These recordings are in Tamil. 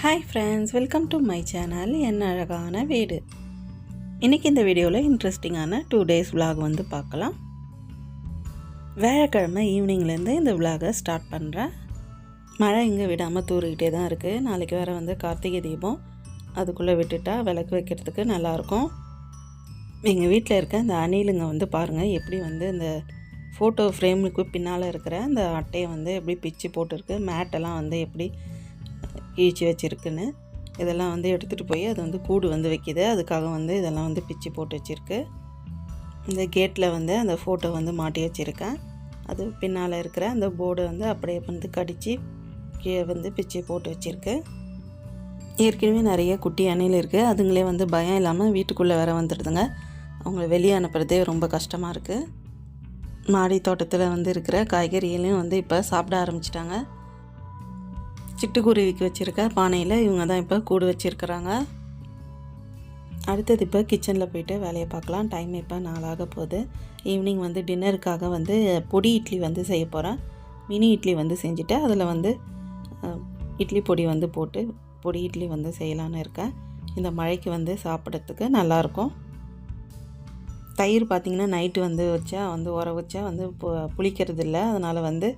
Hi friends welcome to my channel என்ன அழகான வீடு. இன்றைக்கி இந்த வீடியோவில் இன்ட்ரெஸ்டிங்கான டூ டேஸ் விலாக் வந்து பார்க்கலாம். வியாழக்கிழமை ஈவினிங்லேருந்து இந்த விலாகை ஸ்டார்ட் பண்ணுறேன் மழை இங்கே விடாமல் தூறிக்கிட்டே தான் இருக்குது நாளைக்கு வேறு வந்து கார்த்திகை தீபம். அதுக்குள்ளே விட்டுட்டா விளக்கு வைக்கிறதுக்கு நல்லாயிருக்கும் எங்கள் வீட்டில் இருக்க இந்த அணிலுங்க வந்து பாருங்கள் எப்படி வந்து இந்த ஃபோட்டோ ஃப்ரேமுக்கு பின்னால் இருக்கிற அந்த அட்டையை வந்து எப்படி பிச்சு போட்டிருக்கு மேட்டெல்லாம் வந்து எப்படி கீழ்ச்சி வச்சுருக்குன்னு. இதெல்லாம் வந்து எடுத்துகிட்டு போய் அது வந்து கூடு வந்து வைக்கிது. அதுக்காக வந்து இதெல்லாம் வந்து பிச்சு போட்டு வச்சுருக்கு. இந்த கேட்டில் வந்து அந்த ஃபோட்டோ வந்து மாட்டி வச்சுருக்கேன். அது பின்னால் இருக்கிற அந்த போர்டை வந்து அப்படியே வந்து கடித்து கீழே வந்து பிச்சு போட்டு வச்சுருக்கு. ஏற்கனவே நிறைய குட்டி அணையில் இருக்குது அதுங்களே வந்து பயம் இல்லாமல் வீட்டுக்குள்ளே வேற வந்துடுதுங்க. அவங்கள வெளியே அனுப்புகிறதே ரொம்ப கஷ்டமாக இருக்குது மாடி தோட்டத்தில் வந்து இருக்கிற காய்கறிகளையும் வந்து இப்போ சாப்பிட ஆரம்பிச்சிட்டாங்க. சிட்டுக்குருவிக்கு வச்சுருக்க பானையில் இவங்க தான் இப்போ கூடு வச்சுருக்குறாங்க. அடுத்தது இப்போ கிச்சனில் போயிட்டு வேலையை பார்க்கலாம். டைம் இப்போ நாளாக போகுது. ஈவினிங் வந்து டின்னருக்காக வந்து பொடி இட்லி வந்து செய்ய போகிறேன் மினி இட்லி வந்து செஞ்சுட்டு அதில் வந்து இட்லி பொடி வந்து போட்டு பொடி இட்லி வந்து செய்யலான்னு இருக்கேன். இந்த மழைக்கு வந்து சாப்பிட்றதுக்கு நல்லாயிருக்கும். தயிர் பார்த்திங்கன்னா நைட்டு வந்து வச்சா வந்து உர வச்சா வந்து பு- புளிக்கிறது இல்லை அதனால் வந்து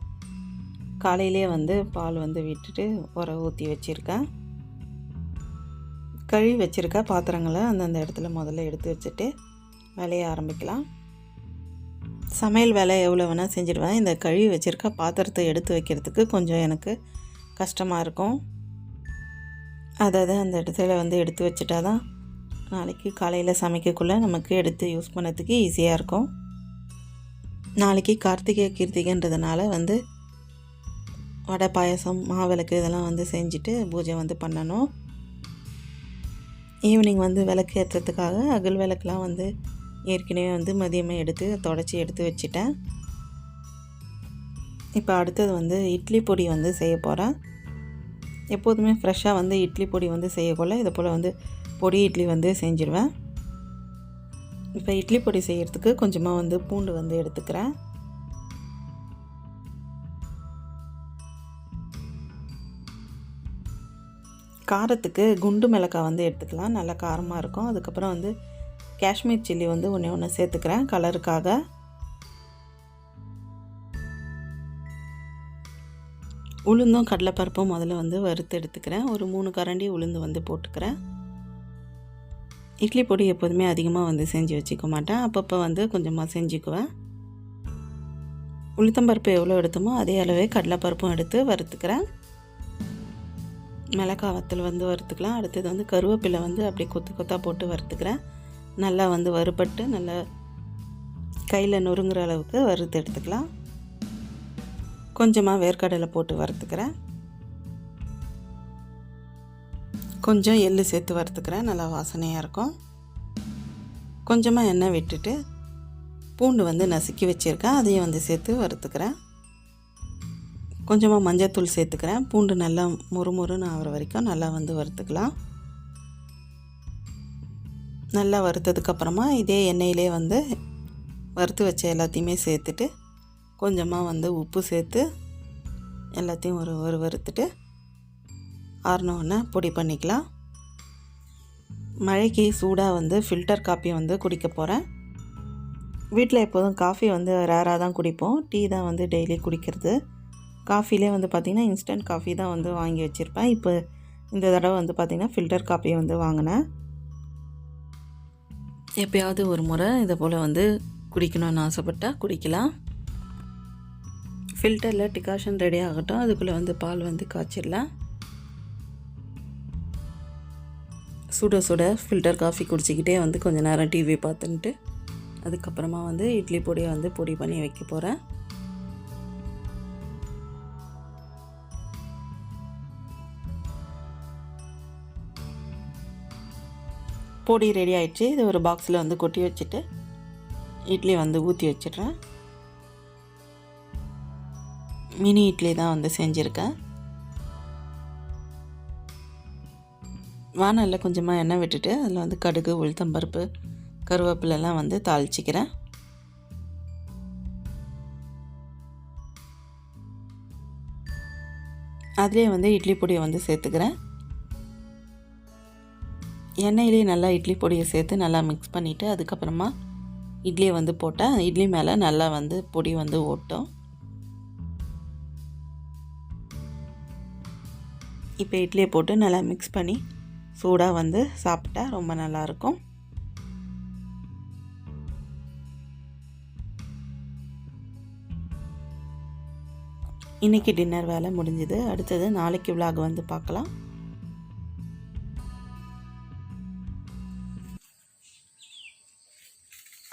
காலையிலே வந்து பால் வந்து விட்டுட்டு உர ஊற்றி வச்சுருக்கேன் கழுவி வச்சுருக்க பாத்திரங்களை அந்தந்த இடத்துல முதல்ல எடுத்து வச்சுட்டு வேலையை ஆரம்பிக்கலாம். சமையல் வேலை எவ்வளோ வேணால் செஞ்சுடுவேன். இந்த கழுவி வச்சுருக்க பாத்திரத்தை எடுத்து வைக்கிறதுக்கு கொஞ்சம் எனக்கு கஷ்டமாக இருக்கும். அதாவது அந்த இடத்துல வந்து எடுத்து வச்சுட்டா தான் நாளைக்கு காலையில் சமைக்கக்குள்ளே நமக்கு எடுத்து யூஸ் பண்ணதுக்கு ஈஸியாக இருக்கும். நாளைக்கு கார்த்திகை கீர்த்திகைன்றதுனால வந்து வடை பாயசம் மாவிளக்கு இதெல்லாம் வந்து செஞ்சுட்டு பூஜை வந்து பண்ணணும். ஈவினிங் வந்து விளக்கு ஏற்றுறதுக்காக அகல் விளக்குலாம் வந்து ஏற்கனவே வந்து மதியமே எடுத்து தொடச்சி எடுத்து வச்சுட்டேன். இப்போ அடுத்தது வந்து இட்லி பொடி வந்து செய்ய போகிறேன் எப்போதுமே ஃப்ரெஷ்ஷாக வந்து இட்லி பொடி வந்து செய்யக்குள்ள இதை போல் வந்து பொடி இட்லி வந்து செஞ்சிடுவேன் இப்போ இட்லி பொடி செய்கிறதுக்கு கொஞ்சமாக வந்து பூண்டு வந்து எடுத்துக்கிறேன். காரத்துக்கு குண்டு மிளகாய் வந்து எடுத்துக்கலாம். நல்லா காரமாக இருக்கும். அதுக்கப்புறம் வந்து காஷ்மீர் சில்லி வந்து ஒன்று ஒன்று சேர்த்துக்கிறேன். கலருக்காக. உளுந்தும் கடலைப்பருப்பும் முதல்ல வந்து வறுத்து எடுத்துக்கிறேன். ஒரு மூணு கரண்டி உளுந்து வந்து போட்டுக்கிறேன். இட்லி பொடி எப்போதுமே அதிகமாக வந்து செஞ்சு வச்சுக்க மாட்டேன். அப்பப்போ வந்து கொஞ்சமாக செஞ்சுக்குவேன். உளுத்தம்பருப்பு எவ்வளோ எடுத்தோமோ அதே அளவே கடலைப்பருப்பும் எடுத்து வறுத்துக்கிறேன். மிளகா வத்தல் வந்து வறுத்துக்கலாம். அடுத்தது வந்து கருவேப்பிலை வந்து அப்படியே கொத்து கொத்தாக போட்டு வறுத்துக்கிறேன். நல்லா வந்து வறுபட்டு நல்லா கையில் நொறுங்குற அளவுக்கு வறுத்து எடுத்துக்கலாம். கொஞ்சமாக வேர்க்கடலை போட்டு வறுத்துக்கிறேன். கொஞ்சம் எள்ளு சேர்த்து வறுத்துக்கிறேன். நல்லா வாசனையாக இருக்கும். கொஞ்சமாக எண்ணெய் விட்டுட்டு பூண்டு வந்து நசுக்கி வச்சுருக்கேன். அதையும் வந்து சேர்த்து வறுத்துக்கிறேன். கொஞ்சமாக மஞ்சத்தூள் சேர்த்துக்கிறேன். பூண்டு நல்லா முறுமுறுன்னு ஆகிற வரைக்கும் நல்லா வந்து வறுத்துக்கலாம். நல்லா வறுத்ததுக்கப்புறமா இதே எண்ணெயிலே வந்து வறுத்து வச்ச எல்லாத்தையுமே சேர்த்துட்டு கொஞ்சமாக வந்து உப்பு சேர்த்து எல்லாத்தையும் ஒரு ஒரு வறுத்துட்டு ஆறினோடனே பொடி பண்ணிக்கலாம். மழைக்கு சூடாக வந்து ஃபில்டர் காப்பி வந்து குடிக்க போகிறேன் வீட்டில் எப்போதும் காஃபி வந்து ரேராக தான் குடிப்போம். டீ தான் வந்து டெய்லி குடிக்கிறது. காஃபிலே வந்து பார்த்திங்கன்னா இன்ஸ்டன்ட் காஃபி தான் வந்து வாங்கி வச்சுருப்பேன். இப்போ இந்த தடவை வந்து பார்த்திங்கன்னா ஃபில்டர் காஃபியை வந்து வாங்கினேன். எப்பயாவது ஒரு முறை இதை போல் வந்து குடிக்கணும்னு ஆசைப்பட்டால் குடிக்கலாம். ஃபில்டரில் டிகாஷன் ரெடி ஆகட்டும். அதுக்குள்ளே வந்து பால் வந்து காய்ச்சிடலாம். சுட சுட ஃபில்டர் காஃபி குடிச்சிக்கிட்டே வந்து கொஞ்சம் நேரம் டிவி பார்த்துன்ட்டு அதுக்கப்புறமா வந்து இட்லி பொடியை வந்து பொடி பண்ணி வைக்க போகிறேன் பொடி ரெடி ஆகிடுச்சு இது ஒரு பாக்ஸில் வந்து கொட்டி வச்சுட்டு இட்லி வந்து ஊற்றி வச்சிடுறேன். மினி இட்லி தான் வந்து செஞ்சுருக்கேன். வானலில் கொஞ்சமாக எண்ணெய் விட்டுட்டு அதில் வந்து கடுகு உளுத்தம்பருப்பு கருவேப்பிலெல்லாம் வந்து தாளிச்சிக்கிறேன். அதிலே வந்து இட்லி பொடியை வந்து சேர்த்துக்கிறேன். எண்ணெயிலே நல்லா இட்லி பொடியை சேர்த்து நல்லா மிக்ஸ் பண்ணிவிட்டு அதுக்கப்புறமா இட்லியை வந்து போட்டேன். இட்லி மேலே நல்லா வந்து பொடி வந்து ஓட்டும். இப்போ இட்லியை போட்டு நல்லா மிக்ஸ் பண்ணி சூடாக வந்து சாப்பிட்டா ரொம்ப நல்லாயிருக்கும் இன்றைக்கி டின்னர் வேலை முடிஞ்சுது. அடுத்தது நாளைக்கு விலாக் வந்து பார்க்கலாம்.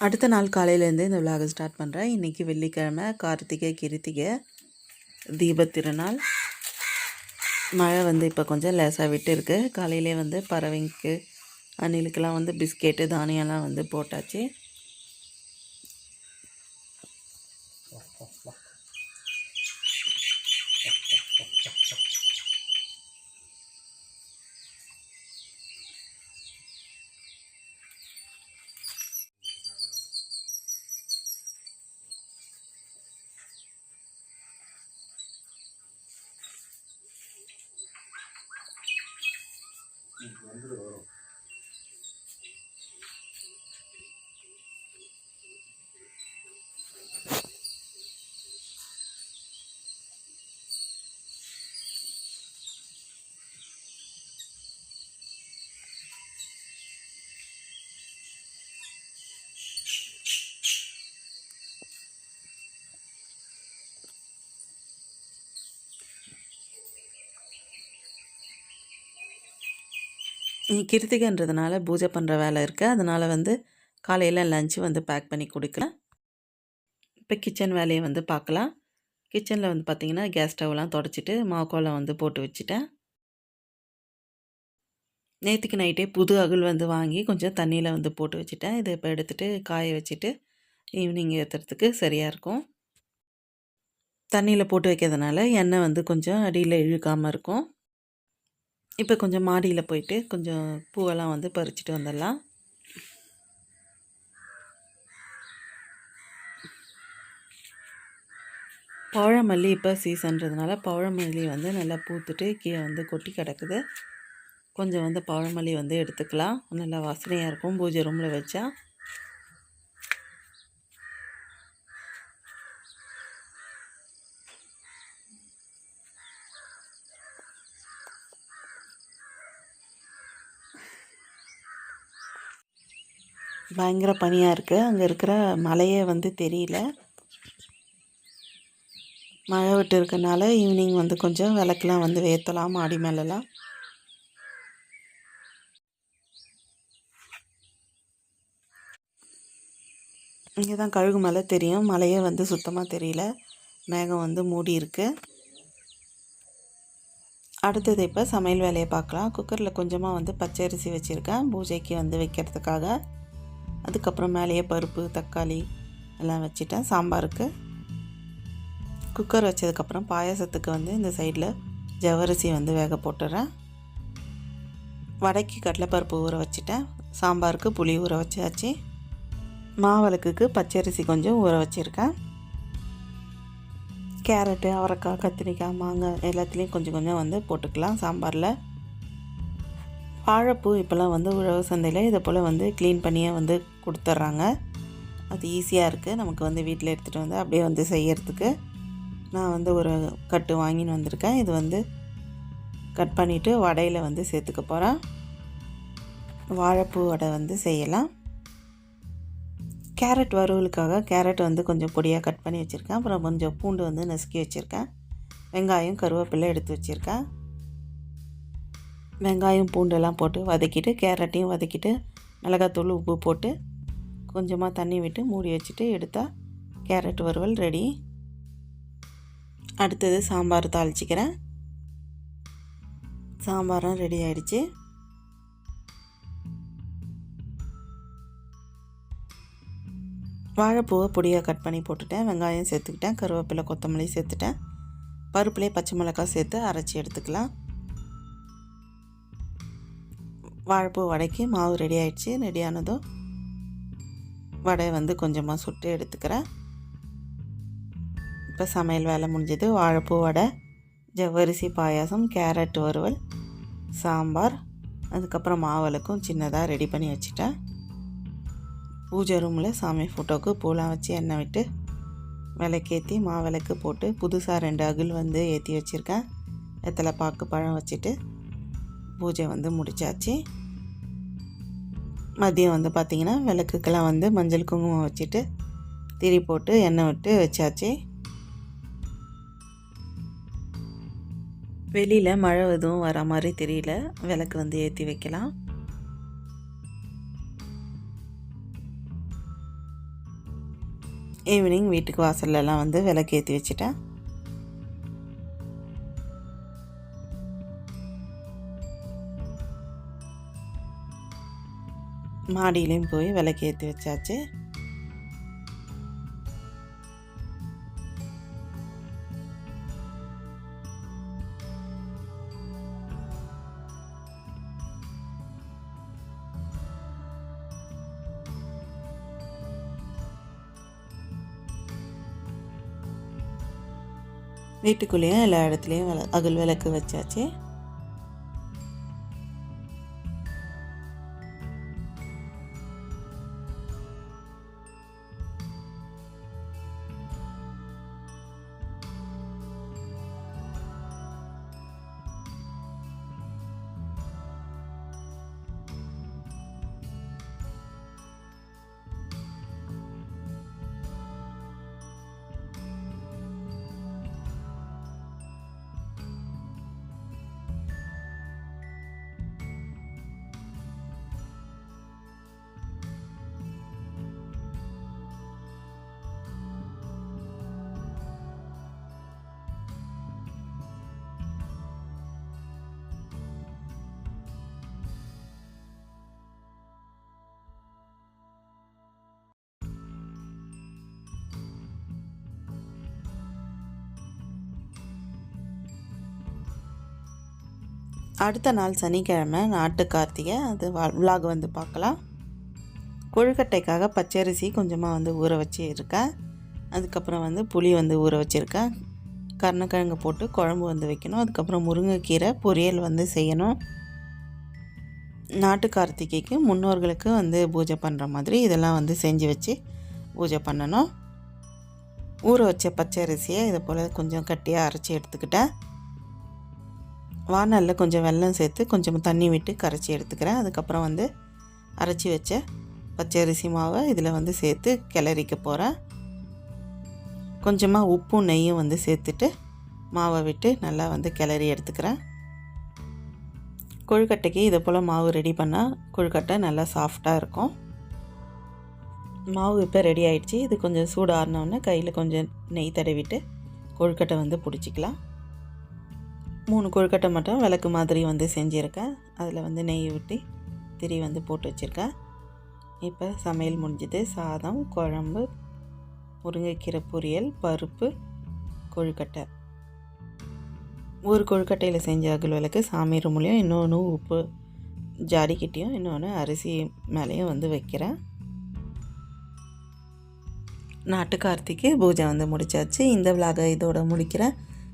அடுத்த நாள் காலையிலேருந்து இந்த விலாகை ஸ்டார்ட் பண்ணுறேன் இன்றைக்கி வெள்ளிக்கிழமை கார்த்திகை கிருத்திகை தீப திருநாள் மழை வந்து இப்போ கொஞ்சம் லேசாக விட்டு இருக்கு காலையிலே வந்து பறவைக்கு அணிலுக்கெல்லாம் வந்து பிஸ்கெட்டு தானியம்லாம் வந்து போட்டாச்சு. கிருத்திகன்றதுனால பூஜை பண்ணுற வேலை இருக்குது அதனால் வந்து காலையில் லஞ்சு வந்து பேக் பண்ணி கொடுக்குறேன் இப்போ கிச்சன் வேலையை வந்து பார்க்கலாம் கிச்சனில் வந்து பார்த்திங்கன்னா கேஸ் ஸ்டவ்லாம் தொடச்சிட்டு மாவுக்கோலம் வந்து போட்டு வச்சுட்டேன். நேற்றுக்கு நைட்டே புது அகுல் வந்து வாங்கி கொஞ்சம் தண்ணியில் வந்து போட்டு வச்சுட்டேன். இதை இப்போ எடுத்துகிட்டு காய வச்சுட்டு ஈவினிங் ஏற்றுறதுக்கு சரியாக இருக்கும். தண்ணியில் போட்டு வைக்கிறதுனால எண்ணெய் வந்து கொஞ்சம் அடியில் இழுக்காமல் இருக்கும். இப்போ கொஞ்சம் மாடியில் போயிட்டு கொஞ்சம் பூவெல்லாம் வந்து பறிச்சுட்டு வந்துடலாம். பழமல்லி இப்போ சீசன்றதுனால பழமல்லி வந்து நல்லா பூத்துட்டு கீழே வந்து கொட்டி கிடக்குது. கொஞ்சம் வந்து பழமல்லி வந்து எடுத்துக்கலாம். நல்லா வாசனையாக இருக்கும். பூஜை ரூமில் வச்சா. பயங்கர பனியாக இருக்குது அங்கே இருக்கிற மலையே வந்து தெரியல. மழை விட்டு இருக்கனால ஈவினிங் வந்து கொஞ்சம் விளக்கெலாம் வந்து வேத்தலாம் மாடி மேலெலாம் இங்கே தான் கழுகு மலை தெரியும். மலையே வந்து சுத்தமாக தெரியல. மேகம் வந்து மூடி இருக்குது அடுத்தது இப்போ சமையல் வேலையை பார்க்கலாம். குக்கரில் கொஞ்சமாக வந்து பச்சரிசி வச்சுருக்கேன். பூஜைக்கு வந்து வைக்கிறதுக்காக. அதுக்கப்புறம் மேலேயே பருப்பு தக்காளி எல்லாம் வச்சுட்டேன். சாம்பாருக்கு குக்கர் வச்சதுக்கப்புறம் பாயாசத்துக்கு வந்து இந்த சைடில் ஜவரிசி வந்து வேக போட்டுறேன். வடைக்கு கடலைப்பருப்பு ஊற வச்சுட்டேன். சாம்பாருக்கு புளி ஊற வச்சாச்சு. மாவளக்குக்கு பச்சரிசி கொஞ்சம் ஊற வச்சுருக்கேன். கேரட்டு அவரைக்காய் கத்திரிக்காய் மாங்காய் எல்லாத்துலேயும் கொஞ்சம் கொஞ்சம் வந்து போட்டுக்கலாம். சாம்பாரில் வாழைப்பூ இப்போல்லாம் வந்து உழவு சந்தையில் இதை போல் வந்து க்ளீன் பண்ணியே வந்து கொடுத்துட்றாங்க. அது ஈஸியாக இருக்குது. நமக்கு வந்து வீட்டில் எடுத்துகிட்டு வந்து அப்படியே வந்து செய்யறதுக்கு நான் வந்து ஒரு கட்டு வாங்கின்னு வந்திருக்கேன். இது வந்து கட் பண்ணிவிட்டு வடையில் வந்து சேர்த்துக்க போகிறேன். வாழைப்பூ வடை வந்து செய்யலாம். கேரட் வறுவலுக்காக கேரட் வந்து கொஞ்சம் பொடியாக கட் பண்ணி வச்சுருக்கேன். அப்புறம் கொஞ்சம் பூண்டு வந்து நசுக்கி வச்சுருக்கேன். வெங்காயம் கருவேப்பிலை எடுத்து வச்சுருக்கேன். வெங்காயம் பூண்டெல்லாம் போட்டு வதக்கிட்டு கேரட்டையும் வதக்கிட்டு மிளகாத்தூள் உப்பு போட்டு கொஞ்சமாக தண்ணி விட்டு மூடி வச்சுட்டு எடுத்தால் கேரட் வறுவல் ரெடி. அடுத்தது சாம்பார் தாளிச்சிக்கிறேன். சாம்பாரும் ரெடி ஆயிடுச்சு. வாழைப்பூவை பொடியாக கட் பண்ணி போட்டுட்டேன். வெங்காயம் சேர்த்துக்கிட்டேன். கருவேப்பிலை கொத்தமல்லி சேர்த்துட்டேன். பருப்புலேயே பச்சை மிளகாய் சேர்த்து அரைச்சி எடுத்துக்கலாம். வாழைப்பூ வடைக்கு மாவு ரெடி ஆயிடுச்சு. ரெடியானதும் வடை வந்து கொஞ்சமாக சுட்டு எடுத்துக்கிறேன். இப்போ சமையல் வேலை முடிஞ்சது. வாழைப்பூ வடை ஜவ்வரிசி பாயாசம் கேரட் வறுவல் சாம்பார் அதுக்கப்புறம் மாவிளக்கும் சின்னதாக ரெடி பண்ணி வச்சுட்டேன். பூஜை ரூமில் சாமி ஃபோட்டோவுக்கு பூலாம் வச்சு எண்ணெய் விட்டு விளக்கேற்றி மாவிளக்கு போட்டு புதுசாக ரெண்டு அகில் வந்து ஏற்றி வச்சுருக்கேன். வெத்தலை பாக்கு பழம் வச்சுட்டு பூஜை வந்து முடிச்சாச்சு. மதியம் வந்து பார்த்திங்கன்னா விளக்குக்கெல்லாம் வந்து மஞ்சள் குங்குமம் வச்சுட்டு திரி போட்டு எண்ணெய் விட்டு வச்சாச்சு. வெளியில் மழை எதுவும் வர மாதிரி தெரியல. விளக்கு வந்து ஏற்றி வைக்கலாம். ஈவினிங் வீட்டுக்கு வாசல்லலாம் வந்து விளக்கு ஏற்றி வச்சுட்டேன். மாடியிலையும் போய் விளக்கு ஏற்றி வச்சாச்சு. வீட்டுக்குள்ளேயும் எல்லா இடத்துலையும் விள அகல் விளக்கு வச்சாச்சு. அடுத்த நாள் சனிக்கிழமை நாட்டு கார்த்திகை அது விலாக் வந்து பார்க்கலாம். கொழுக்கட்டைக்காக பச்சரிசி கொஞ்சமாக வந்து ஊற வச்சு இருக்கேன் அதுக்கப்புறம் வந்து புளி வந்து ஊற வச்சுருக்கேன். கருணக்கிழங்கு போட்டு குழம்பு வந்து வைக்கணும். அதுக்கப்புறம் முருங்கைக்கீரை பொரியல் வந்து செய்யணும். நாட்டு கார்த்திகைக்கு முன்னோர்களுக்கு வந்து பூஜை பண்ணுற மாதிரி இதெல்லாம் வந்து செஞ்சு வச்சு பூஜை பண்ணணும். ஊற வச்ச பச்சரிசியை இதை போல் கொஞ்சம் கட்டியாக அரைச்சி எடுத்துக்கிட்டேன். வானலில் கொஞ்சம் வெல்லம் சேர்த்து கொஞ்சம் தண்ணி விட்டு கரைச்சி எடுத்துக்கிறேன். அதுக்கப்புறம் வந்து அரைச்சி வச்ச பச்சரிசி மாவை இதில் வந்து சேர்த்து கிளறிக்க போகிறேன் கொஞ்சமாக உப்பும் நெய்யும் வந்து சேர்த்துட்டு மாவை விட்டு நல்லா வந்து கிளறி எடுத்துக்கிறேன். கொழுக்கட்டைக்கு இதை போல் மாவு ரெடி பண்ணால் கொழுக்கட்டை நல்லா சாஃப்டாக இருக்கும். மாவு இப்போ ரெடி ஆகிடுச்சி இது கொஞ்சம் சூடு ஆறினோடனே கையில் கொஞ்சம் நெய் தடவிட்டு கொழுக்கட்டை வந்து பிடிச்சிக்கலாம். மூணு கொழுக்கட்டை மட்டும் விளக்கு மாதிரி வந்து செஞ்சுருக்கேன். அதில் வந்து நெய் ஊட்டி திரி வந்து போட்டு வச்சுருக்கேன். இப்போ சமையல் முடிஞ்சது. சாதம் குழம்பு முருங்கைக்கீரை பொரியல் பருப்பு கொழுக்கட்டை. ஒரு கொழுக்கட்டையில் செஞ்ச அகல் விளக்கு சாமி ரூம்லேயும் இன்னொன்று உப்பு ஜாடிக்கிட்டேயும் இன்னொன்று அரிசி மேலேயும் வந்து வைக்கிறேன். நாட்டு கார்த்திக்கு பூஜை வந்து முடிச்சாச்சு. இந்த விலாகை இதோட முடிக்கிறேன்.